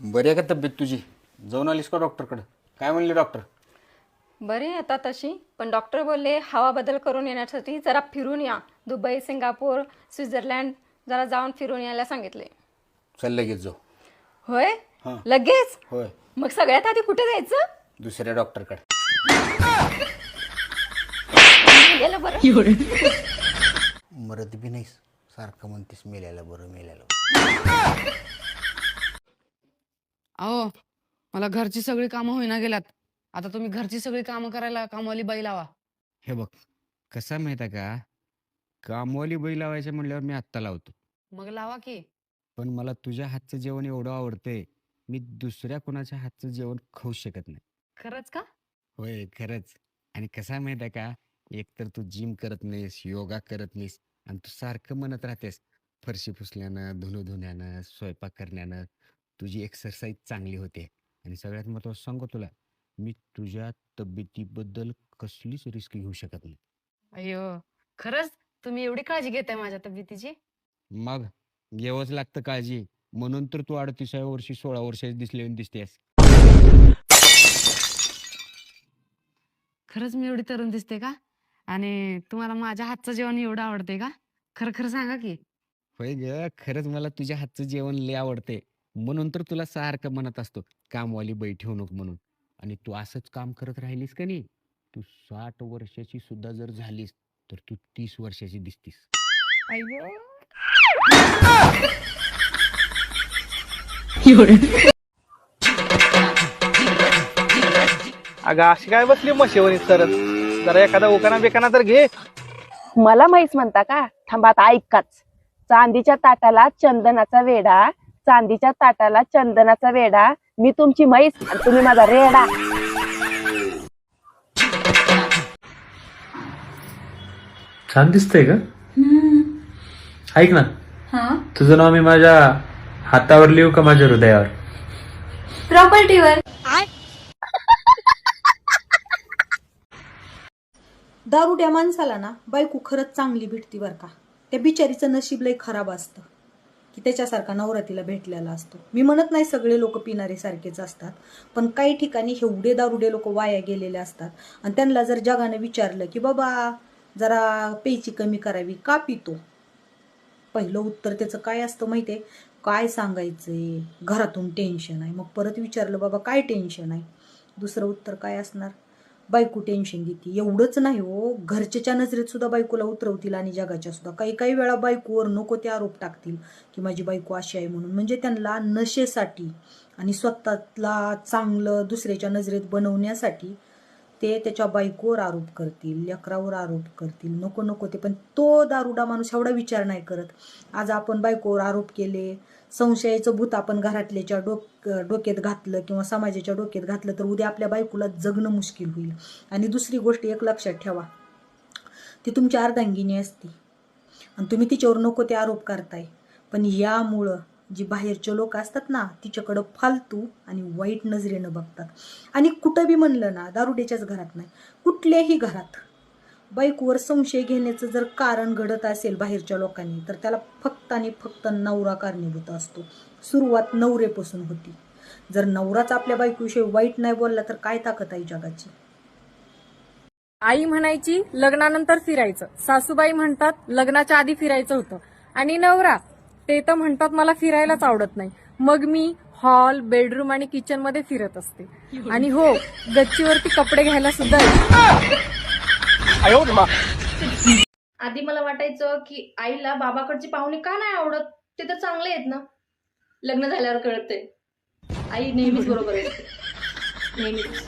बरी आहे का तब्येत तुझी? जाऊन आलीस का डॉक्टरकडे? काय म्हणले डॉक्टर? बरी आहे आता तशी पण डॉक्टर बोलले हवा बदल करून येण्यासाठी जरा फिरून या. दुबई सिंगापूर स्वित्झर्लंड जरा जाऊन फिरून यायला सांगितले. चल लगेच जाऊ. होय? हां. लगेच? होय. मग सगळ्यात आधी कुठे जायचं? दुसऱ्या डॉक्टरकडे. गेलं बरं. मरत बी नाहीस. सारखं म्हणतेस मेल्याला बरं मेल्याला बरं. अहो मला घरची सगळी कामं होईना गेल्यात. आता तुम्ही घरची सगळी कामं करायला कामवाली बाई लावा. हे बघ कसा माहीत आहे का? कामवाली बैल लावायचं म्हणल्यावर मी आत्ता लावतो. मग लावा की. पण मला तुझ्या हातचं जेवण एवढं आवडतंय मी दुसऱ्या कोणाच्या हातचं जेवण खाऊ शकत नाही. खरंच का? होय खरंच. आणि कसा माहीत आहे का? एकतर तू जिम करत नाहीस योगा करत नाहीस आणि तू सारखं म्हणत राहतेस फरशी पुसल्यानं धुणं धुण्यानं स्वयंपाक करण्यानं तुझी एक्सरसाइज चांगली होते. आणि सगळ्यात महत्त्वाचं सांगू तुला मी तुझ्या तब्येतीबद्दल कसलीच रिस्क घेऊ शकत नाही. अय्यो खरंच तुम्ही एवढी काळजी घेताय माझ्या तब्येतीची? मग घ्यावंच लागतं काळजी. म्हणून तर तू अडतीसाव्या वर्षी सोळा वर्षाची दिसले दिसतेस. खरंच मी एवढी तरुण दिसते का? आणि तुम्हाला माझ्या हातचं जेवण एवढं आवडते का? खरं खरं सांगा की. होय ग खरंच मला तुझ्या हातचं जेवण लय आवडते म्हणून तर तुला सारखं म्हणत असतो कामवाली बाई ठेवू नको म्हणून. आणि तू असंच काम करत राहिलीस का नाही? तू साठ वर्षाची सुद्धा जर झालीस तर तू तीस वर्षाची दिसतीस. अगं अशी काय बसली म्हशीवणी सरत जरा एखादा उकाना बेकाना तर घे. मला म्हैस म्हणता का? थांबा आता ऐकाच चांदीच्या ताटाला चंदनाचा वेडा चांदीच्या ताटाला चंदनाचा वेडा मी तुमची म्हैस आणि तुम्ही माझा रेडा. छान दिसतंय का? ऐक ना. तुझं नाव मी माझ्या हातावर लिहू का माझ्या हृदयावर? प्रॉपर्टीवर. दारुड्या माणसाला ना बायको खरंच चांगली भेटती बरं का. त्या बिचारीचं नशीब लय खराब असतं. की त्याच्यासारखा नवरा तिला भेटलेला असतो. मी म्हणत नाही सगळे लोक पिणारे सारखेच असतात पण काही ठिकाणी एवढे दारुडे लोक वाया गेलेले असतात. आणि त्यांना जर जगाने विचारलं की बाबा जरा पेची कमी करावी का पितो? पहिलं उत्तर त्याचं काय असतं माहिती आहे काय सांगायचंय? घरातून टेन्शन आहे. मग परत विचारलं बाबा काय टेन्शन आहे? दुसरं उत्तर काय असणार? बायको टेन्शन घेते. एवढंच नाही हो. घरच्याच्या नजरेत सुद्धा बायकोला उतरवतील आणि जगाच्या सुद्धा. काही काही वेळा बायकोवर नको ते आरोप टाकतील की माझी बायको अशी आहे म्हणून. म्हणजे त्यांना नशेसाठी आणि स्वतःला चांगलं दुसऱ्याच्या नजरेत बनवण्यासाठी ते त्याच्या बायकोवर आरोप करतील लेकरावर आरोप करतील नको नको ते. पण तो दारुडा माणूस एवढा विचार नाही करत. आज आपण बायकोवर आरोप केले संशयाचं भूत आपण घरातल्याच्या डोक डोक्यात घातलं किंवा समाजाच्या डोक्यात घातलं तर उद्या आपल्या बायकोला जगणं मुश्किल होईल. आणि दुसरी गोष्ट एक लक्षात ठेवा ती तुमची अर्धांगिनी असते. आणि तुम्ही तिच्यावर नको ते आरोप करताय. पण यामुळं जी बाहेरचे लोक असतात ना तिच्याकडं फालतू आणि वाईट नजरेनं बघतात. आणि कुठं बी म्हणलं ना दारुड्याच्याच घरात नाही कुठल्याही घरात. बाईकवर संशय घेण्याचं जर कारण घडत असेल बाहेरच्या लोकांनी तर त्याला फक्त आणि फक्त नवरा कारणीभूत असतो. सुरुवात नवरेपासून होती. जर नवराच आपल्या बायकोविषयी वाईट नाही बोलला तर काय ताकद आहे जगाची? आई म्हणायची लग्नानंतर फिरायचं. सासूबाई म्हणतात लग्नाच्या आधी फिरायचं होतं. आणि नवरा ते तर म्हणतात मला फिरायलाच आवडत नाही. मग मी हॉल बेडरूम आणि किचनमध्ये फिरत असते. आणि हो गच्चीवरती कपडे घ्यायला सुद्धा आधी मला वाटायचं की आईला बाबाकडची पाहुणे का नाही आवडत? ते तर चांगले आहेत ना. लग्न झाल्यावर कळते आई नेहमीच बरोबर आहे. नेहमीच.